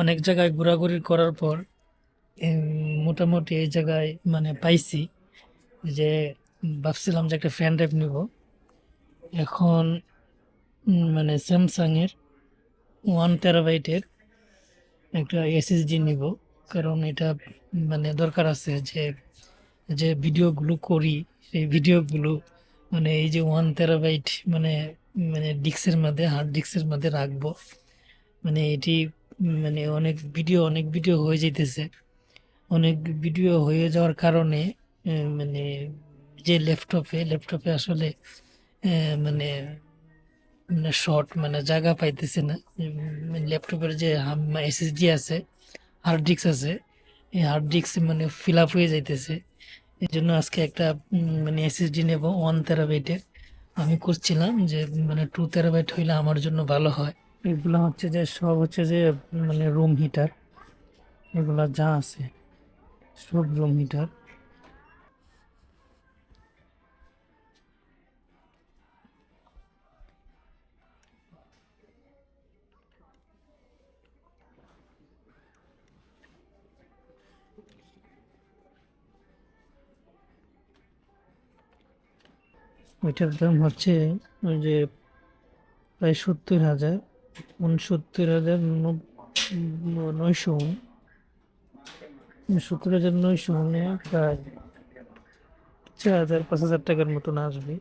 অনেক জায়গায় ঘোরাঘুরি করার পর মোটামুটি এই জায়গায় মানে পাইছি যে ভাবছিলাম যে একটা ফ্যান ড্রাইভ নিব। এখন মানে স্যামসাংয়ের ওয়ান টেরাবাইটের একটা এসএসডি নিব। কারণ এটা মানে দরকার আছে যে যে ভিডিওগুলো করি, সেই ভিডিওগুলো মানে এই যে ওয়ান টেরাবাইট মানে মানে ডিস্কের মধ্যে হার্ড ডিস্কের মধ্যে রাখব। মানে এটি মানে অনেক ভিডিও অনেক ভিডিও হয়ে যাইতেছে। অনেক ভিডিও হয়ে যাওয়ার কারণে মানে যে ল্যাপটপে ল্যাপটপে আসলে মানে মানে শর্ট মানে জায়গা পাইতেছে না। ল্যাপটপের যে এসএসডি আছে, হার্ড ডিস্ক আছে, এই হার্ড ডিস্ক মানে ফিল আপ হয়ে যাইতেছে। এই জন্য আজকে একটা মানে এসএসডি নেব ওয়ান তেরাবাইটের আমি করছিলাম যে মানে টু তেরাবাইট হইলে আমার জন্য ভালো হয়। এগুলো হচ্ছে যে সব হচ্ছে যে মানে রুম হিটার এগুলা যা আছে, সব রুম হিটার ওইটার দাম হচ্ছে ওই যে প্রায় সত্তর হাজার। উনসত্তর হাজার ন- নয়শো সত্তর হাজার নয়শো মানে প্রায় চার হাজার পাঁচ হাজার টাকার মতন আসবে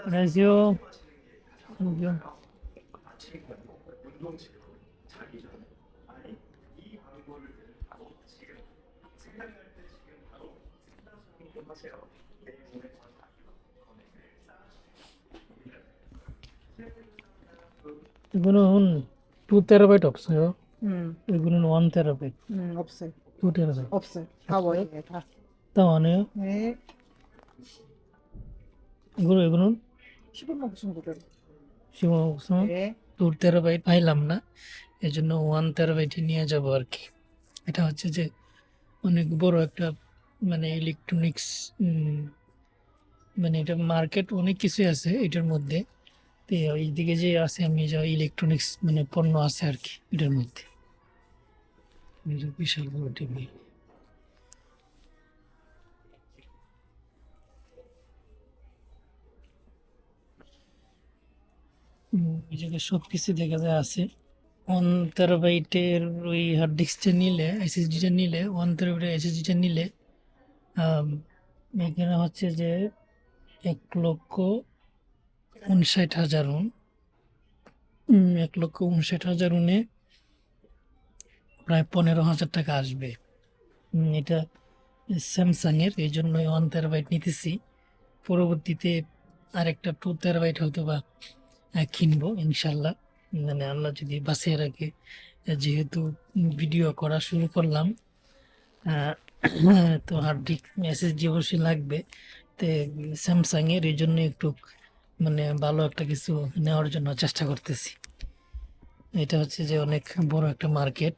안녕하세요. 안녕. 이 거는 2 테라바이트 없어요. 음, 이거는 1 테라바이트, 음, 없어요. 2 테라바이트. 없어요. 다 원이에요, 다. 딱 안 해요? 네. 이거는 이거는 15만 9천 9백. সিমা 없으면 네. টু টেরাবাইট পাইলাম না এই জন্য ওয়ান টেরাবাইটই নিয়ে যাব আর কি এটা হচ্ছে যে অনেক বড় একটা মানে ইলেকট্রনিক্স মানে এটা মার্কেট অনেক কিছুই আছে এটার মধ্যে। তো এইদিকে যে আছে, আমি যা ইলেকট্রনিক্স মানে পণ্য আছে আর কি এটার মধ্যে। বিশাল বড় টিভি জায়গায় সব কিছু দেখা যায় আছে। ওয়ান টেরাবাইটের ওই হার্ড ডিস্কটা নিলে এসএসডিটা নিলে ওয়ান টেরাবাইটের এসএসডিটা নিলে এখানে হচ্ছে যে এক লক্ষ উনষাট হাজার উন। এক লক্ষ উনষাট হাজার উনে প্রায় পনেরো হাজার টাকা আসবে। এটা স্যামসাংয়ের, এই জন্য ওয়ান টেরাবাইট নিতেছি। পরবর্তীতে আরেকটা টু টেরাবাইট হয়তো বা কিনবো, ইনশাল্লাহ। মানে আল্লাহ যদি বাঁচিয়ে রাখে। যেহেতু ভিডিও করা শুরু করলাম তো হার্ড ডিস্ক এসএসডি অবশ্যই লাগবে। তো স্যামসাং এর এই জন্য একটু মানে ভালো একটা কিছু নেওয়ার জন্য চেষ্টা করতেছি। এটা হচ্ছে যে অনেক বড় একটা মার্কেট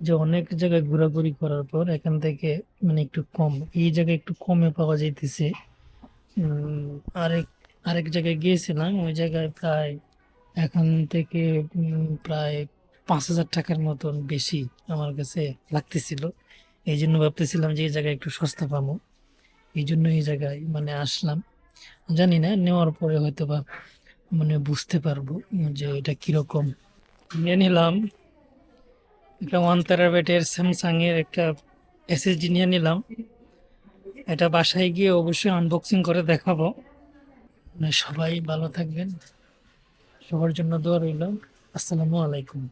যে অনেক জায়গায় ঘোরাঘুরি করার পর এখান থেকে মানে একটু কম, এই জায়গায় একটু কমে পাওয়া যাইতেছে। আরেক আরেক জায়গায় গিয়েছিলাম, ওই জায়গায় প্রায় এখান থেকে প্রায় পাঁচ হাজার টাকার মতন বেশি আমার কাছে লাগতেছিল। এই জন্য ভাবতেছিলাম যে এই জায়গায় একটু সস্তা পাবো। এই জন্য এই জায়গায় মানে আসলাম। জানি না, নেওয়ার পরে হয়তো বা মানে বুঝতে পারব যে এটা কীরকম। নিয়ে নিলাম। একটা ওয়ান তেরাবাইটের স্যামসাং এর একটা এসএসডি নিয়ে নিলাম। এটা বাসায় গিয়ে অবশ্যই আনবক্সিং করে দেখাবো। সবাই ভালো থাকবেন। সবার জন্য দোয়া রইল। আসসালামু আলাইকুম।